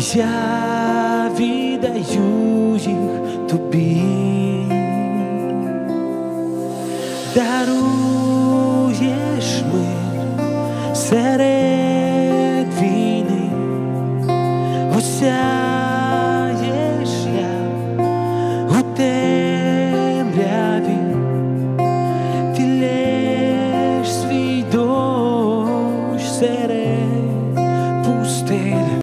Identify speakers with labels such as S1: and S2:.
S1: я віддаю їх тобі, даруєш мир серед війни, осяєш я у темряві, ти лєш свій дощ серед.